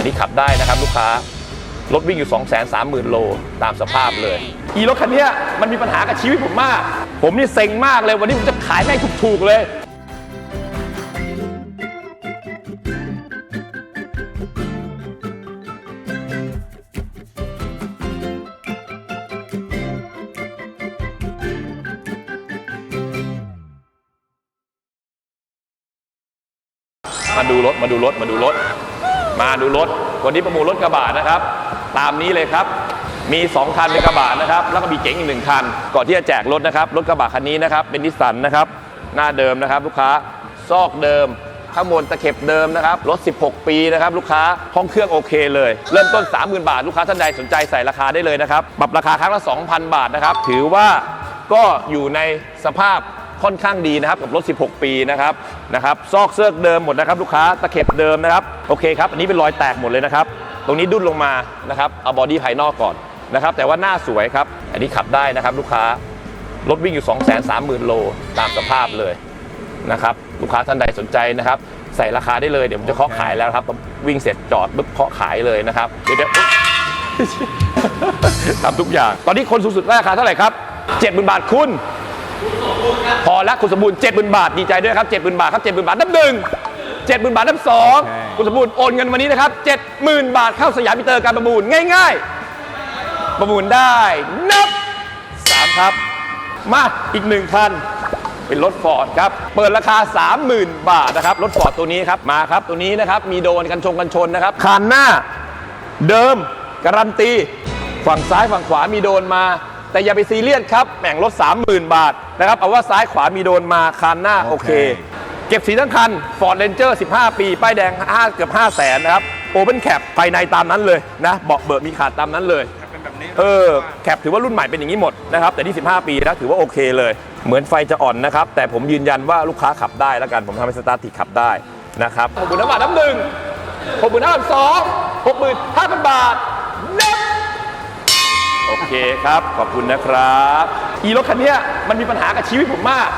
อันนี้ขับได้นะครับลูกค้ารถวิ่งอยู่ 2 3 0 0 0 0 โลตามสภาพเลย อีรถคันเนี้ยมันมีปัญหากับชีวิตผมมาก ผมนี่เซ็งมากเลย วันนี้ผมจะขายแม่งถูกๆเลยมาดูรถ มาดูรถ มาดูรถ มาดูรถวันนี้ประมูลรถกระบะนะครับ ตามนี้เลยครับ มี 2 คันเป็นกระบะนะครับ แล้วก็มีเก๋งอีกหนึ่งคัน ก่อนที่จะแจกรถนะครับ รถกระบะคันนี้นะครับ เป็นนิสสันนะครับ หน้าเดิมนะครับลูกค้า ซอกเดิม ข้างบนตะเข็บเดิมนะครับ รถ 16 ปีนะครับลูกค้า ห้องเครื่องโอเคเลย เริ่มต้น 30,000 บาท ลูกค้าท่านใดสนใจใส่ราคาได้เลยนะครับ ปรับราคาครั้งละ 2,000 บาทนะครับ ถือว่าก็อยู่ในสภาพ ค่อนข้างดีนะครับกับรถ 16 ปีนะครับนะครับซอกเซิร์กเดิมหมดนะครับลูกค้าตะเข็บเดิมนะครับโอเคครับอันนี้เป็นรอยแตกหมดเลยนะครับตรงนี้ดุ้นลงมานะครับเอาบอดี้ภายนอกก่อนนะครับแต่ว่าหน้าสวยครับอันนี้ขับได้นะครับลูกค้ารถวิ่งอยู่ 2 3 0 0 0 0 โลตามสภาพเลยนะครับลูกค้าท่านใดสนใจนะครับใส่ราคาได้เลยเดี๋ยวผมจะเคาะขายแล้วครับวิ่งเสร็จจอดปุ๊บเคาะขายเลยนะครับเดี๋ยวทำทุกอย่าง ตอนนี้คนสูงสุดราคาเท่าไหร่ครับ 70,000 บาทคุณ พอแล้วคุณสมบูรณ์70,000บาทดีใจด้วยครับ70,000บาทครับ70,000บาทนับหนึ่ง70,000บาทนับสองคุณสมบูรณ์โอนเงินวันนี้นะครับ70,000บาทเข้าสยามมิเตอร์การประมูลง่ายๆ ประมูลได้นับสามครับ มาอีกหนึ่งคันเป็นรถฟอร์ดครับ เปิดราคา 30,000 บาทนะครับ รถฟอร์ดตัวนี้ครับ มาครับตัวนี้นะครับ มีโดนกันชงกันชนนะครับคันหน้า เดิม การันตี ฝั่งซ้ายฝั่งขวามีโดนมา แต่อย่าไปซีเรียสครับแหม่งรถ30,000 บาทนะครับเอาว่าซ้ายขวามีโดนมาคันหน้าโอเค เก็บสีทั้งคัน Ford Ranger 15 ปี ป้ายแดง5เกือบ5 0 0แสนนะครับ Open Cap ภายในตามนั้นเลยนะเบาะเบิกมีขาดตามนั้นเลยเออแคปถือว่ารุ่นใหม่เป็นอย่างนี้หมดนะครับแต่ที่ 15 ปีแล้วถือว่าโอเคเลย เหมือนไฟจะอ่อนนะครับ แต่ผมยืนยันว่าลูกค้าขับได้แล้วกันผมทำให้สตาร์ทติดขับได้นะครับหกหมื่นบาทน้ำหนึ่งหกหมื่นห้าพันสองหกหมื่นห้าพันบาทนับ โอเคครับ ขอบคุณนะครับ อีรถคันเนี้ยมันมีปัญหากับชีวิตผมมาก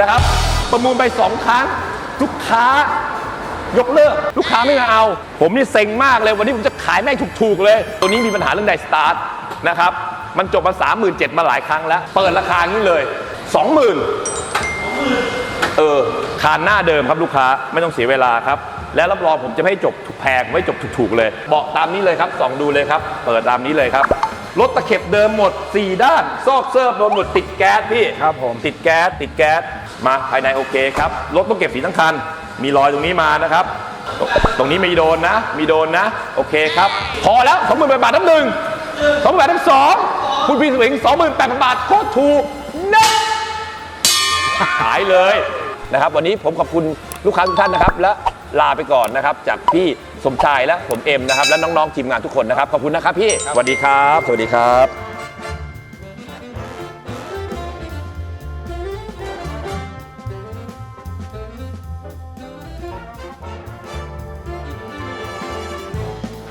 นะครับ ประมูลไปสองครั้ง ลูกค้ายกเลิก ลูกค้าไม่มาเอา ผมนี่เซ็งมากเลย วันนี้ผมจะขายแม่งถูกๆเลย ตัวนี้มีปัญหาเรื่องไดสตาร์ทนะครับ มันจบมา 3 7 0 0 0มาหลายครั้งแล้ว เปิดราคาอย่างนี้เลย 20,000เออคานหน้าเดิมครับลูกค้าไม่ต้องเสียเวลาครับ และรับรองผมจะไม่ให้จบถูกแพงไม่จบถูกๆเลย บอกตามนี้เลยครับส่องดูเลยครับ เปิดตามนี้เลยครับ รถตะเข็บเดิมหมด 4 ด้าน ซอกเซิร์ฟโดนหมดติดแก๊สพี่ครับผม ติดแก๊สติดแก๊สมาภายในโอเคครับรถต้องเก็บสีทั้งคัน มีรอยตรงนี้มานะครับ ตรงตรงนี้มีโดนนะ มีโดนนะ โอเคครับ พอแล้วสองหมื่นบาทน้ำหนึ่งสองหมื่นบาทน้ำสองคุณพี่สวิงสองหมื่นแปดพันบาทโคตรถูกนะขายเลยนะครับ วันนี้ผมขอบคุณลูกค้าทุกท่านนะครับและ ลาไปก่อนนะครับ จากพี่สมชายและผมเอ็มนะครับและน้องๆทีมงานทุกคนนะครับขอบคุณนะครับพี่สวัสดีครับ สวัสดีครับ